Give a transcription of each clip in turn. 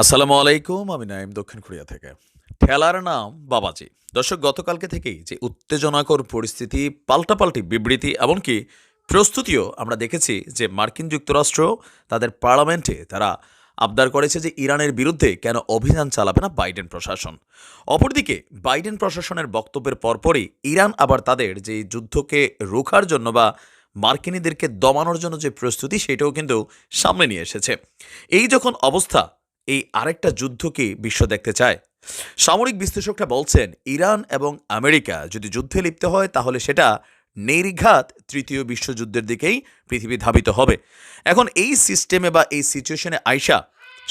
আসসালামু আলাইকুম, আমি নাইম দক্ষিণ কোরিয়া থেকে। ঠেলার নাম বাবাজি। দর্শক, গতকালকে থেকেই যে উত্তেজনাকর পরিস্থিতি, পাল্টাপাল্টি বিবৃতি, এমনকি প্রস্তুতিও আমরা দেখেছি যে মার্কিন যুক্তরাষ্ট্র তাদের পার্লামেন্টে তারা আবদার করেছে যে ইরানের বিরুদ্ধে কেন অভিযান চালাবে না বাইডেন প্রশাসন। অপরদিকে, বাইডেন প্রশাসনের বক্তব্যের পরপরই ইরান আবার তাদের যে যুদ্ধকে রোখার জন্য বা মার্কিনীদেরকে দমানোর জন্য যে প্রস্তুতি, সেটাও কিন্তু সামনে নিয়ে এসেছে। এই যখন অবস্থা এই আরেকটা যুদ্ধকে বিশ্ব দেখতে চায়। সামরিক বিশ্লেষকরা বলছেন, ইরান এবং আমেরিকা যদি যুদ্ধে লিপ্ত হয়, তাহলে সেটা নির্ঘাত তৃতীয় বিশ্বযুদ্ধের দিকেই পৃথিবী ধাবিত হবে। এখন এই সিস্টেমে বা এই সিচুয়েশনে আইসা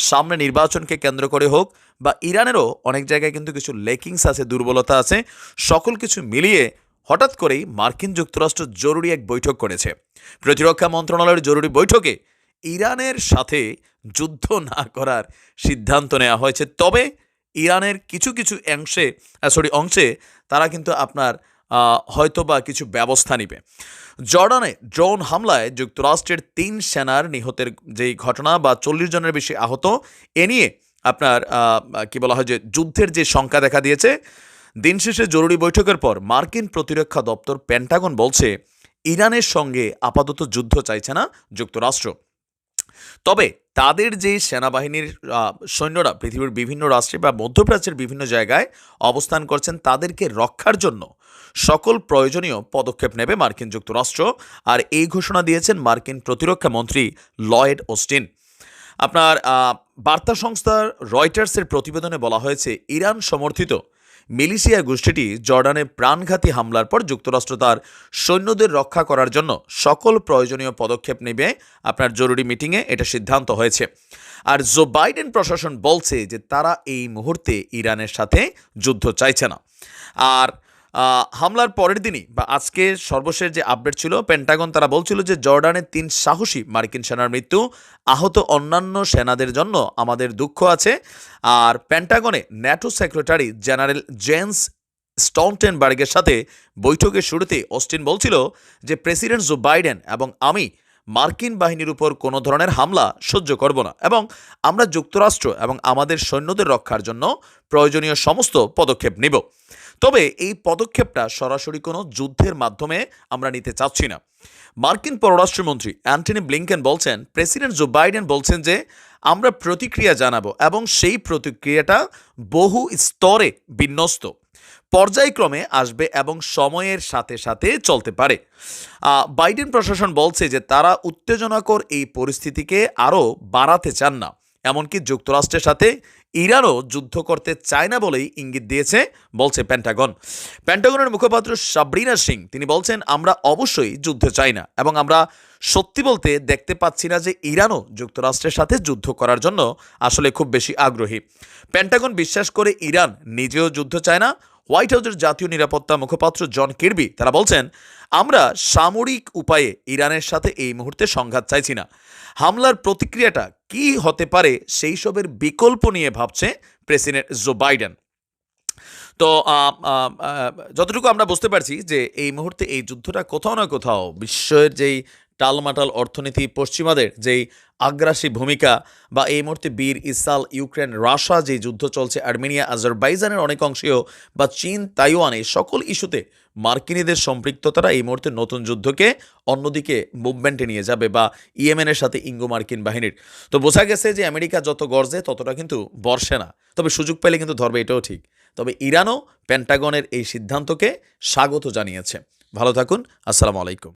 সামনে নির্বাচনকে কেন্দ্র করে হোক বা ইরানেরও অনেক জায়গায় কিন্তু কিছু লেকিংস আছে, দুর্বলতা আছে, সকল কিছু মিলিয়ে হঠাৎ করেই মার্কিন যুক্তরাষ্ট্র জরুরি এক বৈঠক করেছে। প্রতিরক্ষা মন্ত্রণালয়ের জরুরি বৈঠকে ইরানের সাথে যুদ্ধ না করার সিদ্ধান্ত নেওয়া হয়েছে। তবে ইরানের কিছু কিছু অংশে সরি অংশে তারা কিন্তু আপনার হয়তো বা কিছু ব্যবস্থা নিবে। জর্ডানে ড্রোন হামলায় যুক্তরাষ্ট্রের তিন সেনার নিহতের যেই ঘটনা বা চল্লিশ জনের বেশি আহত, এ নিয়ে আপনার কি বলা হয় যে যুদ্ধের যে সংখ্যা দেখা দিয়েছে, দিন শেষে জরুরি বৈঠকের পর মার্কিন প্রতিরক্ষা দপ্তর পেন্টাগন বলছে, ইরানের সঙ্গে আপাতত যুদ্ধ চাইছে না যুক্তরাষ্ট্র। তবে তাদের যে সেনাবাহিনীর সৈন্যরা, পৃথিবীর বিভিন্ন রাষ্ট্রে বা মধ্যপ্রাচ্যের বিভিন্ন জায়গায় অবস্থান করছেন তাদেরকে রক্ষার জন্য সকল প্রয়োজনীয় পদক্ষেপ নেবে মার্কিন যুক্তরাষ্ট্র আর এই ঘোষণা দিয়েছেন মার্কিন প্রতিরক্ষা মন্ত্রী লয়েড ওস্টিন। আপনার বার্তা সংস্থা রয়টার্সের প্রতিবেদনে বলা হয়েছে, ইরান সমর্থিত মিলিশিয়া গোষ্ঠীটি জর্ডানে প্রাণঘাতী হামলার পর যুক্তরাষ্ট্র তার সৈন্যদের রক্ষা করার জন্য সকল প্রয়োজনীয় পদক্ষেপ নেবে। আপনার জরুরি মিটিংয়ে এটা সিদ্ধান্ত হয়েছে। আর জো বাইডেন প্রশাসন বলছে যে তারা এই মুহূর্তে ইরানের সাথে যুদ্ধ চাইছে না। আর হামলার পরের দিনই বা আজকে সর্বশেষ যে আপডেট ছিল পেন্টাগন তারা বলছিল যে জর্ডানের তিন সাহসী মার্কিন সেনার মৃত্যু, আহত অন্যান্য সেনাদের জন্য আমাদের দুঃখ আছে। আর পেন্টাগনে ন্যাটো সেক্রেটারি জেনারেল জেন্স স্টনটেনবার্গের সাথে বৈঠকের শুরুতে অস্টিন বলছিল যে প্রেসিডেন্ট জো বাইডেন এবং আমি মার্কিন বাহিনীর উপর কোনো ধরনের হামলা সহ্য করব না এবং আমরা যুক্তরাষ্ট্র এবং আমাদের সৈন্যদের রক্ষার জন্য প্রয়োজনীয় সমস্ত পদক্ষেপ নিব। তবে এই পদক্ষেপটা সরাসরি কোনো যুদ্ধের মাধ্যমে আমরা নিতে চাচ্ছি না। মার্কিন পররাষ্ট্রমন্ত্রী অ্যান্টনি ব্লিংকেন বলছেন, প্রেসিডেন্ট জো বাইডেন বলছেন যে, আমরা প্রতিক্রিয়া জানাব এবং সেই প্রতিক্রিয়াটা বহু স্তরে বিন্যস্ত। পর্যায়ক্রমে আসবে এবং সময়ের সাথে সাথে চলতে পারে। বাইডেন প্রশাসন বলছে যে, তারা উত্তেজনাকর এই পরিস্থিতিকে আরও বাড়াতে চান না। এমনকি যুক্তরাষ্ট্রের সাথে ইরানও যুদ্ধ করতে চায় না বলেই ইঙ্গিত দিয়েছে, বলছে প্যান্টাগন প্যান্টাগনের মুখপাত্র সাবরিনা সিং, তিনি বলছেন, আমরা অবশ্যই যুদ্ধ চাই না এবং আমরা সত্যি বলতে দেখতে পাচ্ছি না যে ইরানও যুক্তরাষ্ট্রের সাথে যুদ্ধ করার জন্য আসলে খুব বেশি আগ্রহী। প্যান্টাগন বিশ্বাস করে ইরান নিজেও যুদ্ধ চায় না হোয়াইট হাউসের জাতীয় নিরাপত্তা মুখপাত্র জন কিরবি, তারা বলছেন, আমরা সামরিক উপায়ে ইরানের সাথে এই মুহূর্তে সংঘাত চাইছি না। হামলার প্রতিক্রিয়াটা কি হতে পারে সেই সবের বিকল্প নিয়ে ভাবছে প্রেসিডেন্ট জো বাইডেন। তো যতটুকু আমরা বুঝতে পারছি যে এই মুহূর্তে এই যুদ্ধটা কোথাও না কোথাও বিশ্বের যেই টালমাটাল অর্থনীতি পশ্চিমাদের যেই আগ্রাসী ভূমিকা বা এই মুহূর্তে বীর ইসাল ইউক্রেন রাশিয়া যে যুদ্ধ চলছে, আর্মেনিয়া, আজারবাইজানের অনেক অংশেও বা চীন, তাইওয়ান এই সকল ইস্যুতে মার্কিনীদের সম্পৃক্ততারা এই মুহূর্তে নতুন যুদ্ধকে অন্যদিকে মুভমেন্টে নিয়ে যাবে বা ইয়েমেনের সাথে ইঙ্গো মার্কিন বাহিনীর। তো বোঝা গেছে যে আমেরিকা যত গর্জে ততটা কিন্তু বর্ষে না। তবে সুযোগ পেলে কিন্তু ধরবে, এটাও ঠিক। তবে ইরানও পেন্টাগনের এই সিদ্ধান্তকে স্বাগত জানিয়েছে। ভালো থাকুন, আসসালামু আলাইকুম।